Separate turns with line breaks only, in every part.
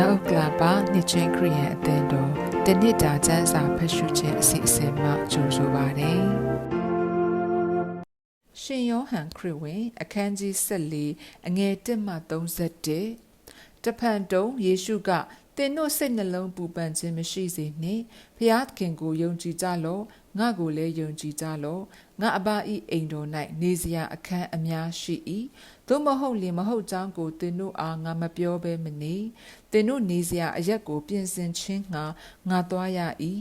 မြောက်ဥက္ကလာပါနှစ်ချင်းခရီးယန်အသင်းတော်တနစ်တာကျမ်းစာဖတ်ရှုခြင်းအစီအစဉ်မှကြိုဆိုပါရစေ။ရှင်ယောဟန်ခရစ်ဝင် အခန်းကြီး14အငယ်1မှ31တဖန်တုံယေရှုကသင်တို့စိတ်နှလုံးပူပန်ခြင်းမရှိစေနှင့်ဖျားသခင်ကိုယုံကြည်ကြလော့ငါကိုလည်းယုံကြည်ကြလော့ငါအဘဤအိမ်တော်၌နေစရာအခန်းအများရှိ၏ သို့မဟုတ်လင်မဟုတ်ကြောင်းကိုသင်တို့အားငါမပြောဘဲမနေသင်တို့နေစရာအရက်ကိုပြင်ဆင်ခြင်းငါငါသွားရ၏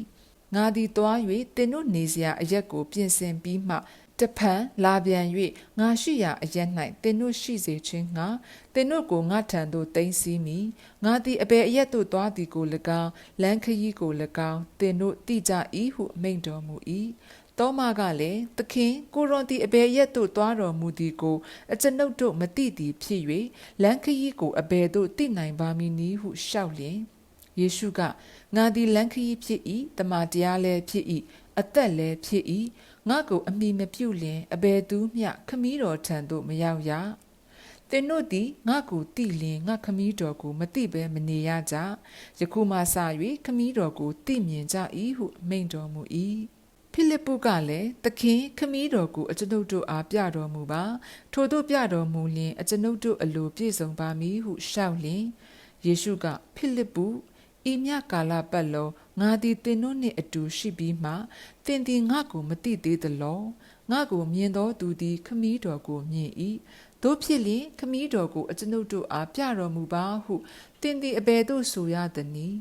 ငါသည်သွား၍သင်တို့နေစရာအရက်ကိုပြင်ဆင်ပြီးမှတဖန်လာပြန်၍ငါရှိရာအရက်၌သင်တို့ရှိစေခြင်းငါသင်တို့ကိုငါထံသို့သိမ်းဆည်းမိငါသည်အဘယ်အရက်သို့သွားသည်ကို၎င်းလမ်းခရီးကို၎င်းသင်တို့သိကြ၏ဟုမိန့်တော်မူ၏ တောမကလည်းသခင်ကိုရွန်သည်အဘယ်ရက်သို့သွားတော်မူသည်ကိုအကျွန်ုပ်တို့မသိသည်ဖြစ်၍လမ်းခရီးကိုအဘယ်သို့သိနိုင်ပါမည်နည်းဟုလျှောက်လျင်ယေရှုကငါသည်လမ်းခရီးဖြစ်၏တမန်တရားလည်းဖြစ်၏အသက်လည်းဖြစ်၏ငါကိုအမိမပြုလင်အဘယ်သူမျှခမည်းတော်ထံသို့မရောက်ရသင်တို့သည်ငါကိုတိလင်ငါခမည်းတော်ကိုမတိဘဲမနေရကြယခုမှစ၍ခမည်းတော်ကိုတိမြင်ကြ၏ဟုမိန့်တော်မူ၏ ဖိလိပ္ပုကလည်းသခင်ခမည်းတော်ကိုအကျွန်ုပ်တို့အားပြတော်မူပါထို့သို့ပြတော်မူလျင်အကျွန်ုပ်တို့အလိုပြည့်စုံပါမည်ဟုလျှောက်လျင်ယေရှုကဖိလိပ္ပုဤမြကာလပတ်လုံးငါသည်သင်တို့နှင့်အတူရှိပြီးမှသင်သည်ငါကိုမသိသေးသလောငါကိုမြင်သောသူသည် ခမည်းတော်ကိုမြင်၏တို့ဖြစ်လျင်ခမည်းတော်ကိုအကျွန်ုပ်တို့အားပြတော်မူပါဟုသင်သည်အဘယ်သို့ဆိုရသနည်း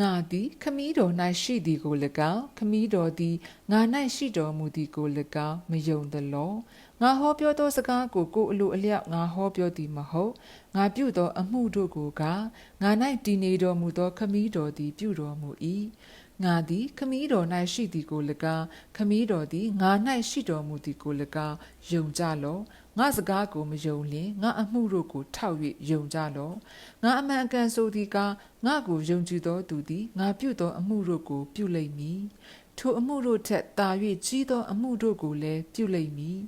ငါသည်ခမည်းတော်၌ရှိသည်ကို၎င်းခမည်းတော်သည်ငါ၌ရှိတော်မူသည်ကို၎င်းမယုံသလောငါဟောပြောသောစကားကိုကိုယ်အလိုအလျောက်ငါဟောပြောသည်မဟုတ်ငါပြုသောအမှုတို့ကိုကငါ၌တည်နေတော်မူသောခမည်းတော်သည်ပြုတော်မူ၏ငါသည်ခမည်းတော်၌ရှိသည်ကို၎င်းခမည်းတော်သည်ငါ၌ရှိတော်မူသည်ကို၎င်းယုံကြလော့ ငါစကားကိုမယုံလင်ငါအမှုတို့ကိုထောက်၍ယုံကြလော့ငါအမှန်အကန်ဆိုသည်ကငါကိုယုံကြည်သောသူသည်ငါပြုသောအမှုတို့ကို ပြုလိမ့်မည်ထိုအမှုတို့ထက်သာ၍ကြီးသောအမှုတို့ကိုလည်းပြုလိမ့်မည်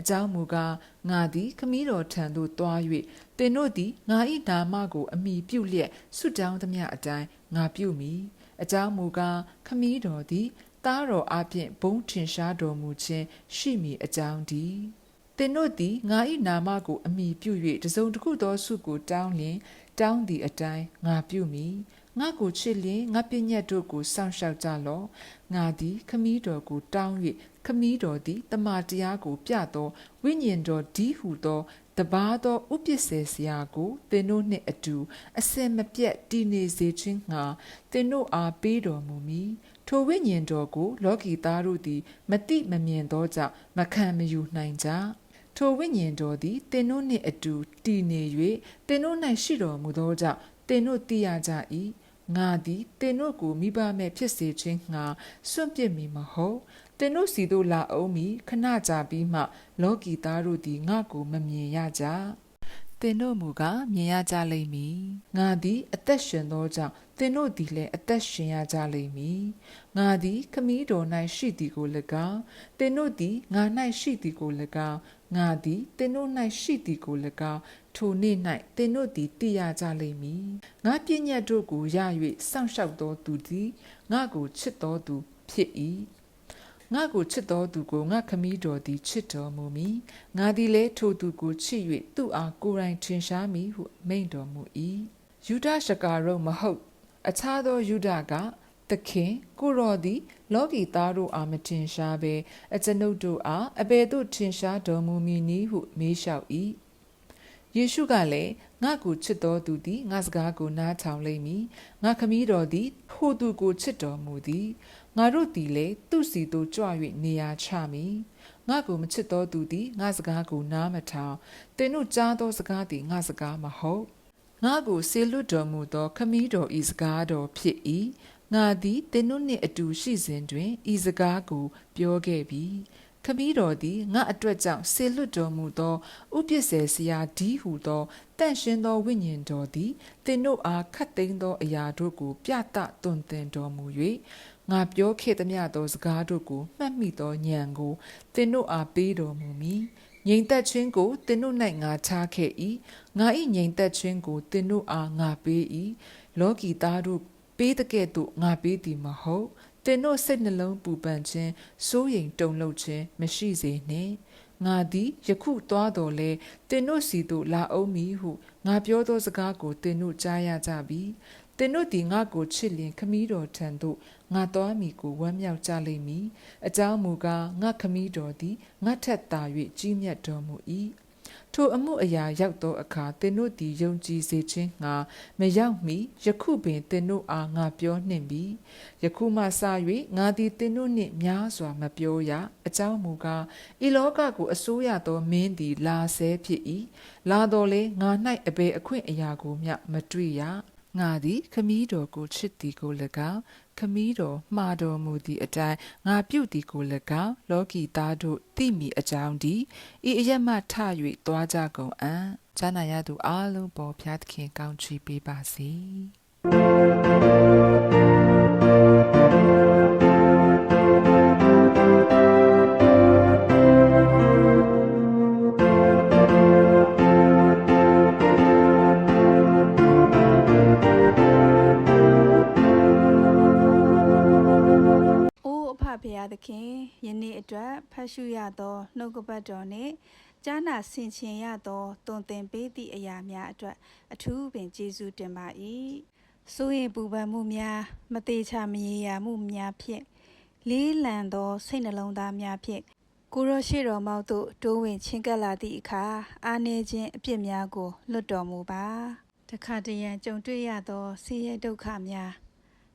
အကြောင်းမူကားငါသည်ခမည်းတော်ထံသို့တွား၍သင်တို့သည်ငါ၏နာမကိုအမိပြုလျက်ဆုတောင်းသမျှအတိုင်းငါပြုမည်အကြောင်းမူကားခမည်းတော်သည်သားတော်အပြင်ဘုံထင်ရှားတော်မူခြင်းရှိမည်အကြောင်းဒီ သင်တို့သည်ငါ၏နာမကိုအမိပြု၍တစုံတစ်ခုသောဆုကိုတောင်းလျင်တောင်းသည့်အတိုင်းငါပြုမည်ငါကိုချစ်လျင်ငါပညတ်တို့ကိုစောင့်ရှောက်ကြလော့ငါသည်ခမည်းတော်ကိုတောင်း၍ခမည်းတော်သည်တမန်တရားကိုပြသောဝိညာဉ်တော်ဒီဟုသောတပါသောဥပစ္စေစရာကိုသင်တို့နှင့်အတူအစင်မပြတ်တည်နေစေခြင်းငှာသင်တို့အားပေးတော်မူမည်ထိုဝိညာဉ်တော်ကိုလောကီသားတို့သည် မတိမမြင်သောကြောင့်မခံမယူနိုင်ကြ ထိုဝိညာဉ်တော်သည်သင်တို့နှင့်အတူတည်နေ၍သင်တို့၌ရှိတော်မူသောကြောင့်သင်တို့သိရကြ၏ငါသည်သင်တို့ကိုမိဘမဲ့ဖြစ်စေခြင်းငှာစွန့်ပစ်မိမဟုတ်သင်တို့စီတို့လာအောင်မီခဏကြာပြီးမှ လောကီသားတို့သည်ငါကိုမမြင်ရကြသင်တို့မူကားမြင်ရကြလိမ့်မည်ငါသည်အသက်ရှင်သောကြောင့်သင်တို့သည်လည်းအသက်ရှင်ရကြလိမ့်မည်ငါသည်ခမည်းတော်၌ရှိသည်ကို၎င်းသင်တို့သည်ငါ၌ရှိသည်ကို၎င်း ငါသည်သင်တို့၌ရှိသည်ကို၎င်းထိုနေ့၌သင်တို့သည်သိရကြလိမ့်မည်ငါပြည့်ညတ်တို့ကိုရ၍စောင့်ရှောက်သောသူသည်ငါကိုချစ်သောသူဖြစ်၏ငါကိုချစ်တော်သူကိုငါခမည်းတော်သည်ချစ်တော်မူမည်ငါသည်လည်းထိုသူကိုချစ်၍သူ့အားကိုယ်တိုင်ထင်ရှားမည်ဟုမိန့်တော်မူ၏ယူဒရှကာရုမဟုတ် အခြားသောယူဒက သခင်ကိုရော်သည်လောကီသားတို့အားမထင်ရှားဘဲအကျွန်ုပ်တို့အားအဘယ်သို့ထင်ရှားတော်မူမည်နည်းဟုမေးလျှောက်၏ယေရှုကလည်းငါကိုချစ်တော်သူသည်ငါစကားကိုနားထောင်လိမ့်မည်ငါခမည်းတော်သည်ထိုသူကိုချစ်တော်မူသည်ငါတို့သည်လည်းသူ့စီသို့ကြွ၍နေရာချမည်ငါကိုမချစ်တော်သူသည်ငါစကားကိုနားမထောင်သင်တို့ကြားသောစကားသည်ငါစကားမဟုတ်ငါကိုဆေလွတ်တော်မူသောခမည်းတော်ဤစကားတော်ဖြစ်၏ ငါသည်သင်တို့နှင့်အတူရှိစဉ်တွင်ဤစကားကို ပြောခဲ့ပြီခမည်းတော်သည်ငါအတွက်ကြောင့်ဆေလွတ်တော်မူသောဥပစ္စေစရာဒီဟုသောတန့်ရှင်းသောဝိညာဉ်တော်သည်သင်တို့အားခတ်သိမ်းသောအရာတို့ကို ပြသတွင်တင်တော်မူ၍ငါပြောခဲ့သမျှသောစကားတို့ကိုမှတ်မိသောဉာဏ်ကိုသင်တို့အားပေးတော်မူမည်ငြိမ်သက်ခြင်းကိုသင်တို့၌ငါချခဲ့၏ငါ၏ငြိမ်သက်ခြင်းကိုသင်တို့အားငါပေး၏လောကီသားတို့ ပေးတဲ့ကဲ့သို့ငါပေးသည်မဟုတ်သင်တို့စိတ်နှလုံးပူပန်ခြင်းစိုးရိမ်တုန်လှုပ်ခြင်းမရှိစေနှင့်ငါသည်ယခုသွားတော်လဲတင်တို့စီသို့လာအောင်မည်ဟုငါပြောသောစကားကိုတင်တို့ကြားရကြပြီတင်တို့သည်ငါကိုချစ်လျင်ခမည်းတော်ထံသို့ငါသွားမည်ကိုဝမ်းမြောက်ကြလိမ့်မည်အကြောင်းမူကားငါခမည်းတော်သည်ငါထက်သာ၍ကြီးမြတ်တော်မူ၏ ထိုအမှုအရာရောက်သောအခါတင်တို့သည်ယုံကြည်စေခြင်းငါမရောက်မီယခုပင်တင်တို့အားငါပြောနှင့်ပြီယခုမှစ၍ငါသည်တင်တို့နှင့်များစွာမပြောရအကြောင်းမူကားဤလောကကိုအစိုးရသောမင်းသည်လာဆဲဖြစ်၏လာတော်လေငါ၌အဘယ်အခွင့်အရာကိုမျှမတွေ့ရ ငါသည်ခမည်းတော်ကိုချစ်သည်ကို၎င်းခမည်းတော်မှားတော်မူသည့်အတိုင်းငါပြုသည်ကို၎င်းလောကီသားတို့သိမိအကြောင်းဒီဤအရက်မှထ၍သွားကြကုန်အံ့ဈာနာရသူအလုံးပေါ်ဖျားသခင်ကောင်းချီးပေးပါစေ။
သခင်ယနေ့အတွက်ဖတ်ရှုရသောနှုတ်ကပတ်တော်နှင့်ကြားနာဆင်ခြင်ရသောတုံသင်ပေးသည့်အရာများအတွက်အထူးပင်ကျေးဇူးတင်ပါ၏။စိုးရင်ပူပန်မှုများမသေးချာမရေရာမှုများဖြင့်လေးလံသောစိတ်နှလုံးသားများဖြင့်ကိုရောရှိတော်မောက်သို့တိုးဝင်ချင်းကပ်လာသည့်အခါအာနေခြင်းအပြစ်များကိုလွတ်တော်မူပါ။တခါတရံကြုံတွေ့ရသောဆင်းရဲဒုက္ခများ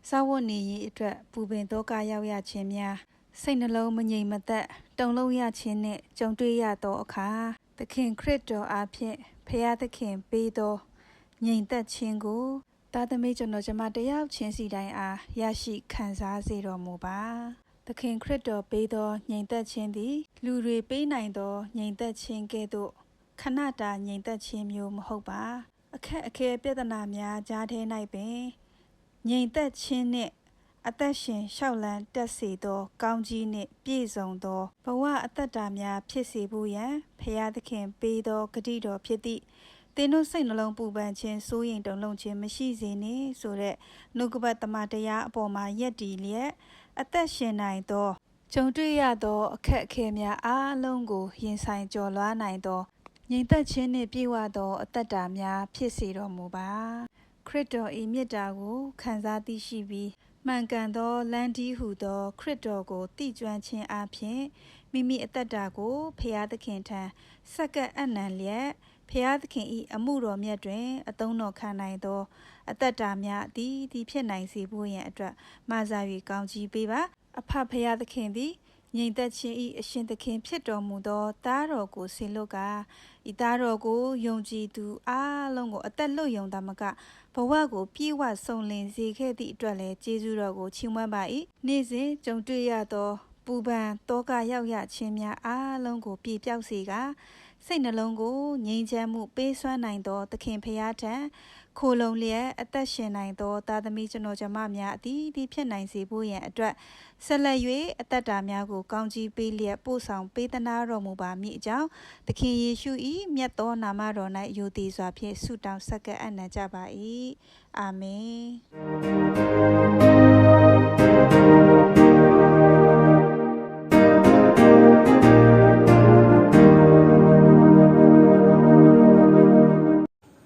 စာဝတ်နေရေးအတွက်ပူပင်သောကရောက်ရခြင်းများ စိတ်နှလုံးမငြိမ်မသက်တုန်လှုပ်ရခြင်းနှင့်ကြုံတွေ့ရသောအခါသခင်ခရစ်တော်အားဖြင့်ဖရာသခင်ပေးသောငြိမ်သက်ခြင်းကိုသာသမီကျွန်တော်ကျမတယောက်ချင်းစီတိုင်းအားရရှိခံစားစေတော်မူပါသခင်ခရစ်တော်ပေးသောငြိမ်သက်ခြင်းသည် လူတွေပေးနိုင်သောငြိမ်သက်ခြင်းကဲ့သို့ခဏတာငြိမ်သက်ခြင်းမျိုးမဟုတ်ပါအခက်အခဲပြဿနာများကြားထဲ၌ပင်ငြိမ်သက်ခြင်းနှင့် အသက်ရှင်လျှောက်လန်းတက်စေသော ကောင်းကြီးနှင့်ပြည့်စုံသောဘဝအသက်တာများဖြစ်စေဖို့ရန်ဖရာသခင်ပေးသောဂတိတော်ဖြစ်သည့်သင်တို့စိတ်နှလုံးပူပန်ခြင်းစိုးရိမ်တုန်လှုပ်ခြင်းမရှိစေနှင့်ဆိုတဲ့နှုတ်ကပတ်တမန်တရားအပေါ်မှာယက်တည်လျက်အသက်ရှင်နိုင်သောကြုံတွေ့ရသောအခက်အခဲများအားလုံးကိုရင်ဆိုင်ကျော်လွှားနိုင်သောငြိမ်သက်ခြင်းနှင့်ပြည့်ဝသော အသက်တာများဖြစ်စေတော်မူပါခရစ်တော်၏မြတ်တာကိုခံစားသိရှိပြီး မှန်ကန်သောလမ်းတီးဟုသော ခရစ်တော်ကိုတည်ကျွမ်းခြင်းအပြင်မိမိအသက်တာကိုဖျားသခင်ထံစက္ကပ်အနံလျက်ဖျားသခင်၏အမှုတော်မြတ်တွင် အသုံးတော်ခံနိုင်သော အသက်တာများသည်ဒီဖြစ်နိုင်စေဖို့ရန်အတွက်မဆာ၍ကောင်းချီးပေးပါ အဖဖျားသခင်သည် ငြိမ်သက်ခြင်း၏အရှင်သခင်ဖြစ်တော်မူသောသားတော်ကိုဆေလွတ်ကာဤသားတော်ကိုယုံကြည်သူအားလုံးကိုအသက်လွတ်ယုံသာမကဘဝကိုပြည့်ဝစုံလင်စေခဲ့သည့်အတွက်လည်းကျေးဇူးတော်ကိုချီးမွမ်းပါ၏နေ့စဉ်ကြုံတွေ့ရသော ပူပန်တောကရောက်ရခြင်းများအားလုံးကိုပြည့်ပြောက်စေကာစိတ်နှလုံးကိုငြိမ်းချမ်းမှုပေးစွမ်းနိုင်သောသခင်ဖရာထံခိုလုံလျက်အသက်ရှင်နိုင်သောသားသမီးကျွန်တော်ကျမများအသည်ဒီဖြစ်နိုင်စေဖို့ရန်အတွက်ဆက်လက်၍အသက်တာများကိုကောင်းချီးပေးလျက်ပို့ဆောင်ပေးသနာတော်မူပါမည်အကြောင်းသခင်ယေရှု၏မြတ်သောနာမတော်၌ယိုတည်စွာဖြင့်ဆုတောင်းဆက်ကပ်အနံ့ကြပါ၏အာမင်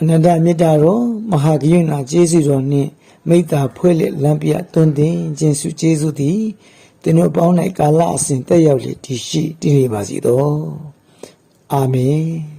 အနန္တမေတ္တာတော်မဟာဂယုဏကျေးဇူးတော်နှင့်မိတ္တာဖွဲ့လက်လမ်းပြတွင်တင်ခြင်းစုကျေးဇူးသည်သင်တို့ပေါင်း၌ကာလအစဉ်တက်ရောက်လေတည်ရှိတည်နေပါစေသောအာမင်